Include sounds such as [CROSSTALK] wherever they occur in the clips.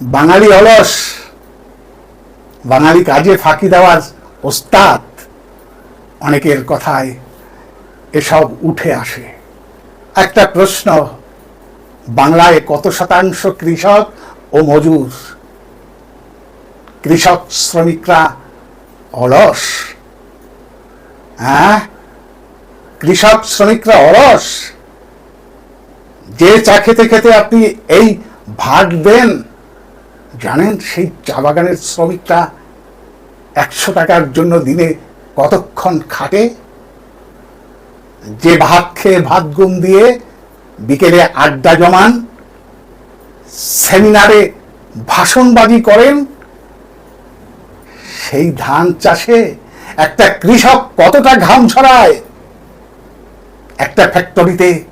বাঙালি অলস, বাঙালি কাজে ফাঁকি দেওয়ার ওস্তাদ অনেকের কথায় এসব উঠে আসে। একটা প্রশ্ন, বাংলায় কত শতাংশ কৃষক ও মজুর? কৃষক শ্রমিকরা অলস? হ্যাঁ? কৃষক শ্রমিকরা অলস? যে চা খেতে খেতে আপনি এই ভাগ দেন জানেন সেই চা বাগানের শ্রমিকরা একশো টাকার জন্য দিনে কতক্ষণ খাটে? যে ভাত খেয়ে ভাত গুম দিয়ে বিকেলে আড্ডা জমান, সেমিনারে ভাষণবাজি করেন, সেই ধান চাষে একটা কৃষক কতটা ঘাম ছড়ায়? একটা ফ্যাক্টরিতে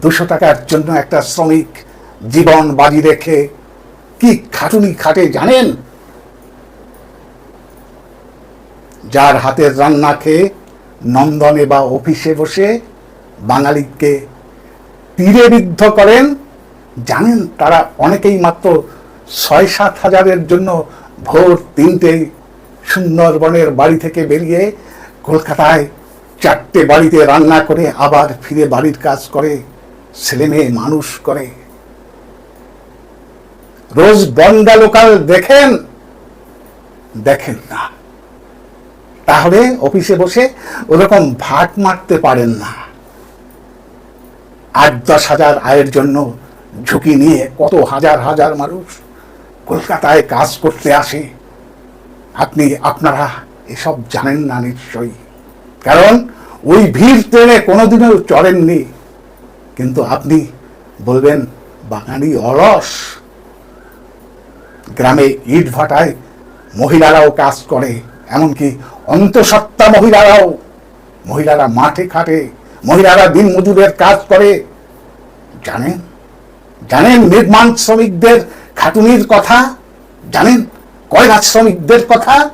দুশো টাকার জন্য একটা শ্রমিক জীবন বাজি রেখে কি খাটুনি খাটে জানেন? যার হাতের রান্না খেয়ে নন্দনে বা অফিসে বসে বাঙালিকে তীরে বিদ্ধ করেন, জানেন তারা অনেকেই মাত্র ছয় সাত হাজারের জন্য ভোর তিনটে সুন্দরবনের বাড়ি থেকে বেরিয়ে কলকাতায় চারটে বাড়িতে রান্না করে আবার ফিরে বাড়ির কাজ করে ছেলে মেয়ে মানুষ করে। রোজ বন্দা লোকাল দেখেন? দেখেন না। তাহলে অফিসে বসে ওরকম ভাট মারতে পারেন না। আট দশ হাজার আয়ের জন্য ঝুঁকি নিয়ে কত হাজার হাজার মানুষ কলকাতায় কাজ করতে আসে। আপনি, আপনারা এসব জানেন না নিশ্চয়ই। কারণ ওই ভিড় ট্রেনে কোনোদিনও চড়েননি। কিন্তু আপনি বলবেন, বাঙালি অলস। গ্রামে ইট ভাটায় মহিলারাও কাজ করে, এমনকি অন্তঃসত্ত্বা মহিলারাও। মহিলারা মাঠে খাটে মহিলারা দিন মজুরের কাজ করে। জানেন? জানেন নির্মাণ শ্রমিকদের খাটুনির কথা? জানেন কয়লা শ্রমিকদের কথা?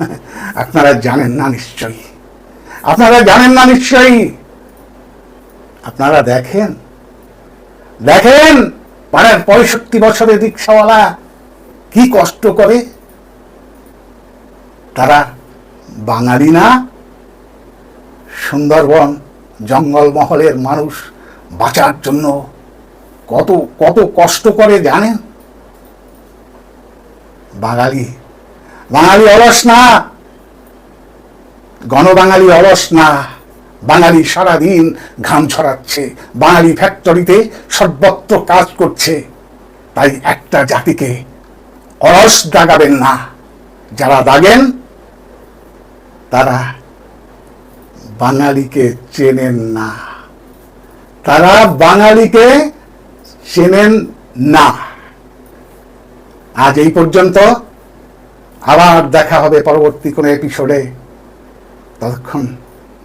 [LAUGHS] আপনারা জানেন না নিশ্চয়ই। আপনারা জানেন না নিশ্চয়ই। আপনারা দেখেন? দেখেন? পাড়ার পঁয়ষট্টি বছরের রিক্সাওয়ালা কি কষ্ট করে। তারা বাঙালি না, সুন্দরবন জঙ্গলমহলের মানুষ বাঁচার জন্য কত কত কষ্ট করে জানেন বাঙালি বাঙালি অলস না, গণবাঙালি অলস না। বাঙালি সারাদিন ঘাম ছড়াচ্ছে, বাঙালি ফ্যাক্টরিতে সর্বত্র কাজ করছে। তাই একটা জাতিকে অলস দাগাবেন না। যারা দাগেন, তারা বাঙালিকে চেনেন না। তারা বাঙালিকে চেনেন না। আজ এই পর্যন্ত আবার দেখা হবে পরবর্তী কোনো এপিসোডে ততক্ষণ